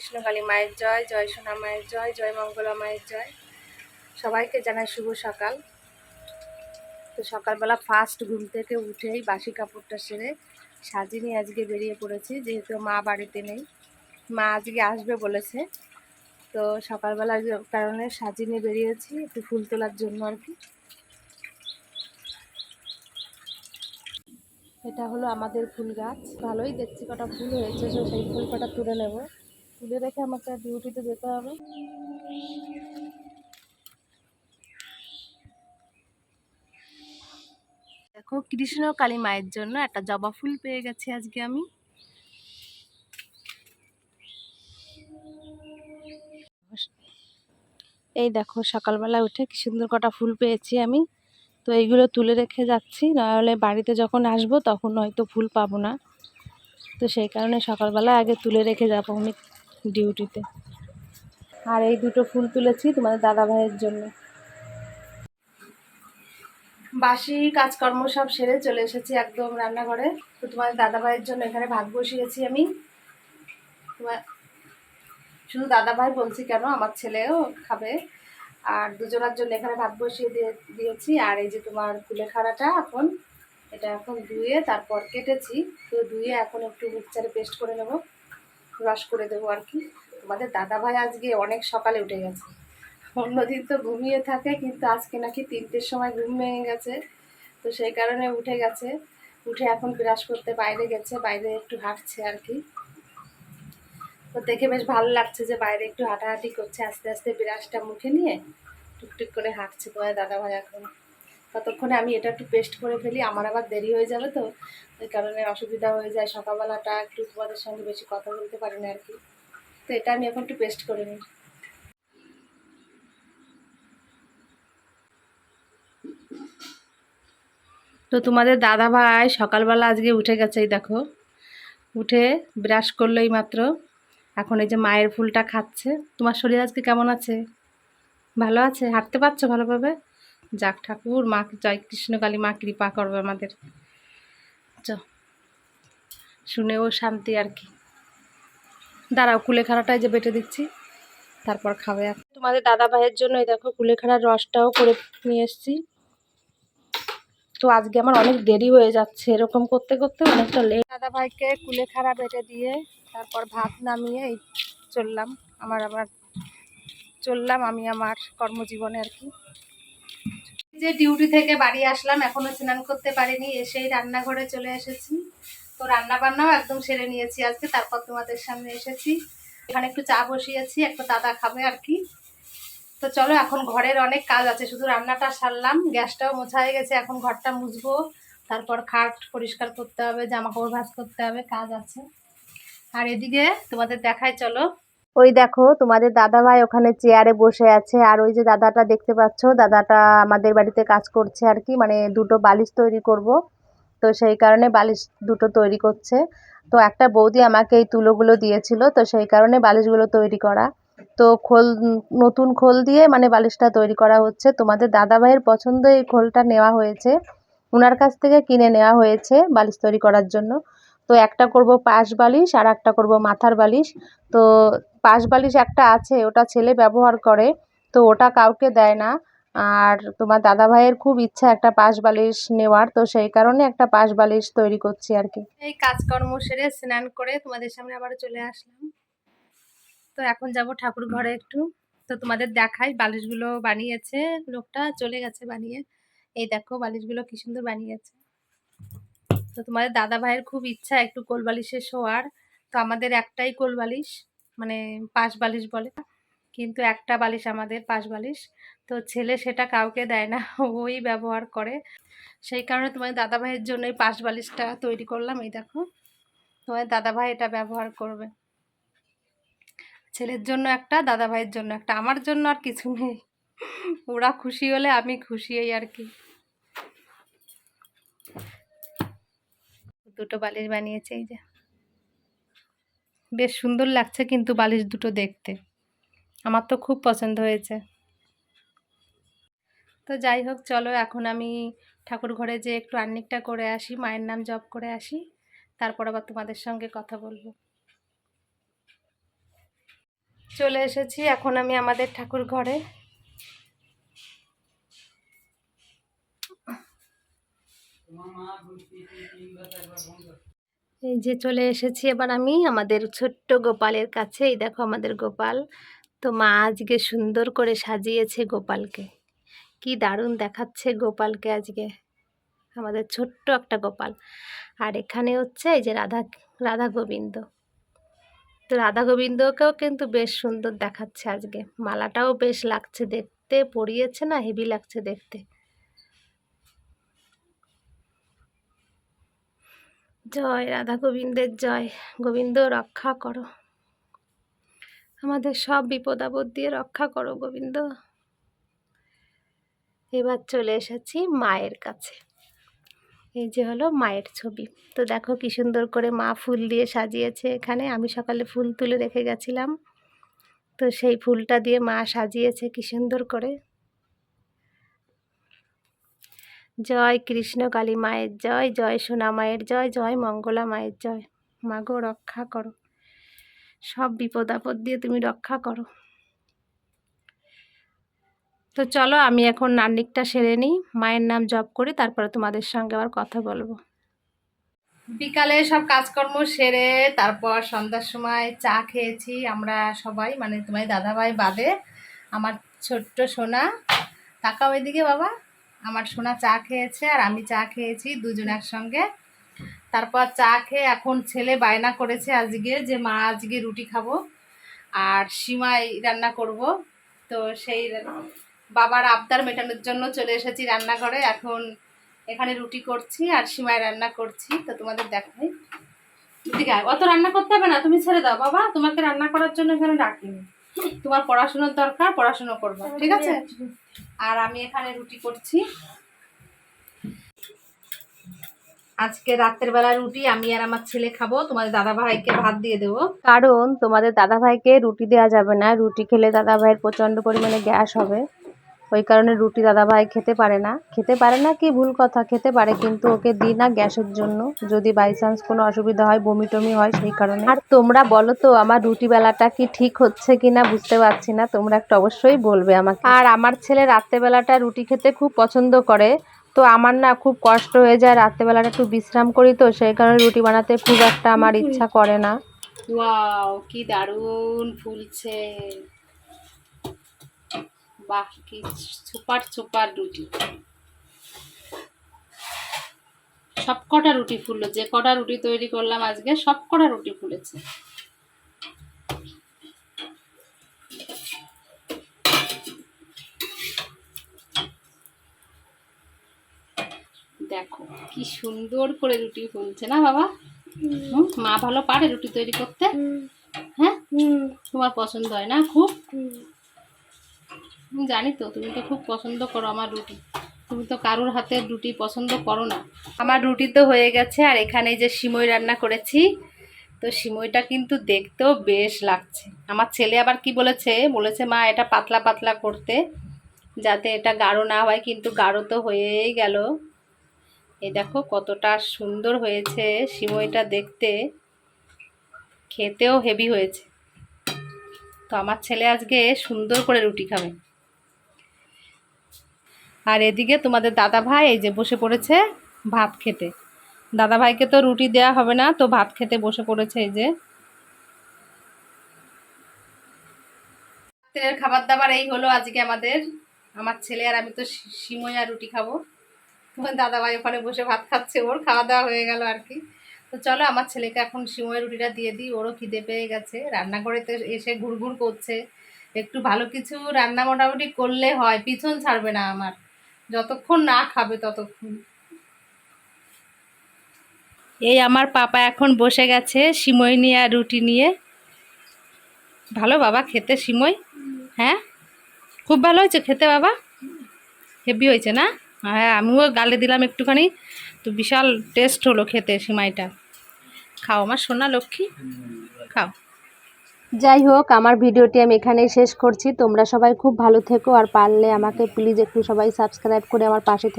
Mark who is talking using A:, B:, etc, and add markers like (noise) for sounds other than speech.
A: কৃষ্ণকালী মায়ের জয় জয় সোনা মায়ের জয় জয় মঙ্গলা মায়ের জয়। সবাইকে জানাই শুভ সকাল। তো সকালবেলা ফার্স্ট ঘুম থেকে উঠেই বাসি কাপড়টা সেরে সাজিয়ে নিয়ে আজকে বেরিয়ে পড়েছি, যেহেতু মা বাড়িতে নেই। মা আজকে আসবে বলেছে। তো সকালবেলা যে কারণে সাজিয়ে নিয়ে বেরিয়েছি, একটু ফুল তোলার জন্য আর কি। এটা হলো আমাদের ফুল গাছ। ভালোই দেখছি কটা ফুল হয়েছে সেই ফুল কটা তুলে নেব। তুলে রেখে আমাকে ডিউটিতে যেতে হবে। দেখো কৃষ্ণ কালী মায়ের জন্য একটা জবা ফুল পেয়ে গেছি আজকে আমি। এই দেখো সকালবেলা উঠে কি সুন্দর কটা ফুল পেয়েছি আমি। তো এইগুলো তুলে রেখে যাচ্ছি নাহলে বাড়িতে যখন আসব তখন হয়তো ফুল পাবো না। তো সেই কারণে সকালবেলা আগে তুলে রেখে যাব আমি। ডিউটিতে। আর এই দুটো ফুল তুলেছি তোমাদের দাদা ভাইয়ের জন্য। বাসি কাজকর্ম সব সেরে চলে এসেছি একদম রান্নাঘরে। তো তোমাদের দাদা ভাইয়ের জন্য এখানে ভাত বসিয়েছি আমি। তোমার শুধু দাদা ভাই বলছি কেন, আমার ছেলেও খাবে। আর দুজনের জন্য এখানে ভাত বসিয়ে দিয়ে দিয়েছি। আর এই যে তোমার কুলেখাড়াটা এখন, এটা এখন ধুয়ে তারপর কেটেছি। তো ধুয়ে এখন একটু মিক্সারে পেস্ট করে নেব। রস করে দেবো আর কি। তোমাদের দাদা ভাই আজকে অনেক সকালে উঠে গেছে। অন্যদিন তো ঘুমিয়ে থাকে, কিন্তু আজকে নাকি তিনটের সময় ঘুম ভেঙে গেছে। তো সেই কারণে উঠে গেছে। উঠে এখন ব্রাশ করতে বাইরে গেছে, বাইরে একটু হাঁটছে আর কি। তো দেখে বেশ ভালো লাগছে যে বাইরে একটু হাঁটাহাঁটি করছে, আস্তে আস্তে বিরাজটা মুখে নিয়ে টুকটুক করে হাঁটছে তোমার দাদা ভাই এখন। ততক্ষণে আমি এটা একটু পেস্ট করে ফেলি, আমার আবার দেরি হয়ে যাবে তো, ওই কারণে অসুবিধা হয়ে যায়। সকালবেলাটা একটু তোমাদের সঙ্গে বেশি কথা বলতে পারি না আর কি। তো এটা আমি এখন একটু পেস্ট করে নিই। তো তোমাদের দাদা ভাই সকালবেলা আজকে উঠে গেছে, এই দেখো। উঠে ব্রাশ করল এই মাত্র এখন এই যে মায়ের ফুলটা খাচ্ছে। তোমার শরীর আজকে কেমন আছে? ভালো আছে? হাঁটতে পারছ ভালোভাবে? যাক ঠাকুর, মা জয় কৃষ্ণকালী মা কৃপা করবে আমাদের। চ, শুনেও শান্তি আর কি। দাঁড়াও কুলেখাড়াটাই যে বেটে দিচ্ছি, তারপর খাবে তোমাদের দাদা ভাইয়ের জন্য এই দেখো কুলেখাড়ার রসটাও করে নিয়ে এসেছি। তো আজকে আমার অনেক দেরি হয়ে যাচ্ছে, এরকম করতে করতে অনেকটা লেট দাদা ভাইকে কুলেখাড়া বেটে দিয়ে তারপর ভাত নামিয়ে এই চললাম। আমার আবার চললাম আমি আমার কর্মজীবনে আর কি। যে ডিউটি থেকে বাড়ি আসলাম, এখনও স্নান করতে পারিনি, এসেই রান্নাঘরে চলে এসেছি। তো রান্না বান্নাও একদম সেরে নিয়েছি আজকে, তারপর তোমাদের সামনে এসেছি। এখানে একটু চা বসিয়েছি, একটা দাদা খাবে আর কি। তো চলো, এখন ঘরের অনেক কাজ আছে, শুধু রান্নাটা সারলাম, গ্যাসটাও মোছা হয়ে গেছে, এখন ঘরটা মুছবো। তারপর খাট পরিষ্কার করতে হবে জামা কাপড় ভাঁজ করতে হবে, কাজ আছে। আর এদিকে তোমাদের দেখায় চলো। ওই দেখো, তোমাদের দাদা ভাই ওখানে চেয়ারে বসে আছে, আর ওই যে দাদাটা দেখতে পাচ্ছ, দাদাটা আমাদের বাড়িতে কাজ করছে আর কি মানে দুটো বালিশ তৈরি করব। তো সেই কারণে বালিশ দুটো তৈরি করছে। তো একটা বৌদি আমাকে এই তুলোগুলো দিয়েছিল, তো সেই কারণে বালিশগুলো তৈরি করা। তো খোল, নতুন খোল দিয়ে মানে বালিশটা তৈরি করা হচ্ছে। তোমাদের দাদা ভাইয়ের পছন্দ এই খোলটা নেওয়া হয়েছে। ওনার কাছ থেকে কিনে নেওয়া হয়েছে বালিশ তৈরি করার জন্য। তো একটা করব পাশ বালিশ আর একটা করব মাথার বালিশ। তো পাশ বালিশ একটা আছে, ওটা ছেলে ব্যবহার করে, তো ওটা কাউকে দেয় না। আর তোমার দাদা ভাইয়ের খুব ইচ্ছা একটা পাশ বালিশ নেওয়ার, তো সেই কারণে একটা পাশ বালিশ তৈরি করছি আর কি। এই কাজকর্ম সেরে স্নান করে তোমাদের সামনে আবার চলে আসলাম। তো এখন যাব ঠাকুর ঘরে একটু। তো তোমাদের দেখাই, বালিশগুলো বানিয়েছে, লোকটা চলে গেছে বানিয়ে। এই দেখো বালিশগুলো কি সুন্দর বানিয়েছে। তো তোমাদের দাদা ভাইয়ের খুব ইচ্ছা একটু কোল বালিশে শোয়ার। তো আমাদের একটাই কোল বালিশ মানে পাশ বালিশ বলে। কিন্তু একটা বালিশ আমাদের পাশ বালিশ তো ছেলে সেটা কাউকে দেয় না, (laughs) ওই ব্যবহার করে। সেই কারণে তোমাদের দাদা ভাইয়ের জন্য এই পাশ বালিশটা তৈরি করলাম, এই দেখো। তোমাদের দাদা ভাই এটা ব্যবহার করবে। ছেলের জন্য একটা দাদা ভাইয়ের জন্য একটা। আমার জন্য আর কিছু নেই। ওরা খুশি হলে আমি খুশি এই আর কি। দুটো বালিশ বানিয়েছে, এই যে। বেশ সুন্দর লাগছে কিন্তু বালিশ দুটো দেখতে। আমার তো খুব পছন্দ হয়েছে। তো যাই হোক, চলো এখন আমি ঠাকুর ঘরে যে একটু আর্নিকটা করে আসি, মায়ের নাম জপ করে আসি, তারপর আবার তোমাদের সঙ্গে কথা বলব। চলে এসেছি এখন আমি আমাদের ঠাকুর ঘরে। এই যে চলে এসেছি এবার আমি আমাদের ছোট্ট গোপালের কাছে। এই দেখো আমাদের গোপাল। তো মা আজকে সুন্দর করে সাজিয়েছে গোপালকে। কি দারুণ দেখাচ্ছে গোপালকে আজকে। আমাদের ছোট্ট একটা গোপাল। আর এখানে হচ্ছে এই যে রাধা রাধা গোবিন্দ। তো রাধা গোবিন্দকেও কিন্তু বেশ সুন্দর দেখাচ্ছে আজকে। মালাটাও বেশ লাগছে দেখতে, পরিয়েছে না, হেভি লাগছে দেখতে। জয়, রাধা গোবিন্দের জয়। গোবিন্দ, রক্ষা করো। আমাদের সব বিপদ আপদ দিয়ে রক্ষা করো গোবিন্দ। এবার চলে এসেছি মায়ের কাছে। এই যে হলো মায়ের ছবি। তো দেখো কি সুন্দর করে মা ফুল দিয়ে সাজিয়েছে এখানে। আমি সকালে ফুল তুলে রেখে গেছিলাম। তো সেই ফুলটা দিয়ে মা সাজিয়েছে কি সুন্দর করে। জয় কৃষ্ণ কালী মায়ের জয় জয় সোনা মায়ের জয় জয় মঙ্গলা মায়ের জয়। মাগো, রক্ষা করো। সব বিপদ আপদ দিয়ে তুমি রক্ষা করো। তো চলো, আমি এখন নান্নিকটা সেরে নিই। মায়ের নাম জপ করি, তারপরে তোমাদের সঙ্গে আবার কথা বলব। বিকালে সব কাজকর্ম সেরে, তারপর সন্ধ্যার সময় চা খেয়েছি আমরা সবাই মানে তোমার দাদাভাই বাদে। আমার ছোট্ট সোনা। তাকাও এদিকে বাবা। আমার সোনা চা খেয়েছে আর আমি চা খেয়েছি দুজন একসঙ্গে। তারপর চা খেয়ে এখন ছেলে বায়না করেছে আজকে যে, মা, আজকে রুটি খাব আর সিমাই রান্না করব। তো সেই বাবার আবদার মেটানোর জন্য চলে এসেছি রান্নাঘরে। এখন এখানে রুটি করছি আর সিমাই রান্না করছি। তো তোমাদের দেখাই। ঠিক অত রান্না করতে হবে না, তুমি ছেড়ে দাও বাবা। তোমাকে রান্না করার জন্য এখানে ডাকিনি। তোমার পড়াশোনার দরকার, পড়াশোনা করব, ঠিক আছে? আর আমি এখানে রুটি করছি। আজকে রাতের বেলা রুটি, আমি আর আমার ছেলে খাব, তোমাদের দাদা ভাইকে ভাত দিয়ে দেবো। কারণ তোমাদের দাদা ভাইকে রুটি দেওয়া যাবে না, রুটি খেলে দাদা ভাইয়ের প্রচণ্ড পরিমাণে গ্যাস হবে। ওই কারণে রুটি দাদা ভাই খেতে পারে না। খেতে পারে না কি ভুল কথা খেতে পারে কিন্তু ওকে দিই না গ্যাসের জন্য। যদি বাই চান্স কোনো অসুবিধা হয় বমি টমি হয় সেই কারণে। আর তোমরা বলো তো আমার রুটি বেলাটা কি ঠিক হচ্ছে কি না বুঝতে পারছি না। তোমরা একটা অবশ্যই বলবে আমাকে। আর আমার ছেলে রাত্রেবেলাটা রুটি খেতে খুব পছন্দ করে। তো আমার না খুব কষ্ট হয়ে যায় রাত্রেবেলাটা একটু বিশ্রাম করি তো সেই কারণে রুটি বানাতে খুব একটা আমার ইচ্ছা করে না। ওয়াও কি দারুণ ফুলছে। বাহ কি সুপার সুপার রুটি। সব কটা রুটি ফুললো যে কটা রুটি তৈরি করলাম আজকে সব কটা রুটি ফুলেছে। দেখো কি সুন্দর করে রুটি ফুলছে না বাবা? মা ভালো পারে রুটি তৈরি করতে? হ্যাঁ? তোমার পছন্দ হয় না? খুব? জানি তো, তুমি তো খুব পছন্দ করো আমার রুটি। তুমি তো কারোর হাতে রুটি পছন্দ করো না। আমার রুটি তো হয়ে গেছে, আর এখানে যে সিমই রান্না করেছি, তো সিমইটা কিন্তু দেখতেও বেশ লাগছে। আমার ছেলে আবার কি বলেছে? বলেছে, মা, এটা পাতলা পাতলা করতে, যাতে এটা গাঢ় না হয়। কিন্তু গাঢ় তো হয়েই গেল। এই দেখো কতটা সুন্দর হয়েছে সিমইটা দেখতে। খেতেও হেভি হয়েছে। তো আমার ছেলে আজকে সুন্দর করে রুটি খাবে। আর এদিকে তোমাদের দাদা ভাই এই যে বসে পড়েছে ভাত খেতে। দাদা ভাইকে তো রুটি দেওয়া হবে না, তো ভাত খেতে বসে পড়েছে এই যে। রাত্রের খাবার দাবার এই হলো আজকে আমাদের। আমার ছেলে আর আমি তো সিমই আর রুটি খাব। তোমার দাদা ভাই ওখানে বসে ভাত খাচ্ছে, ওর খাওয়া দাওয়া হয়ে গেল আর কি। তো চলো আমার ছেলেকে এখন সিমই রুটিটা দিয়ে দিই, ওরও খিদে পেয়ে গেছে। রান্নাঘরেতে এসে ঘুরঘুর করছে। একটু ভালো কিছু রান্না মোটামুটি করলে হয়, পিছন ছাড়বে না আমার। যতক্ষণ না খাবে ততক্ষণ। এই আমার পাপা এখন বসে গেছে সিমই নিয়ে আর রুটি নিয়ে। ভালো বাবা, খেতে সিমই? হ্যাঁ? খুব ভালো হয়েছে খেতে বাবা? হেভি হয়েছে না? হ্যাঁ আমিও গালে দিলাম একটুখানি। তো বিশাল টেস্ট হলো খেতে সিমাইটা। খাও আমার সোনা লক্ষ্মী। খাও। যাই হোক আমার ভিডিওটি আমি এখানেই শেষ করছি। তোমরা সবাই খুব ভালো থেকো, আর পারলে আমাকে প্লিজ একটু সবাই সাবস্ক্রাইব করে আমার পাশে থেকে।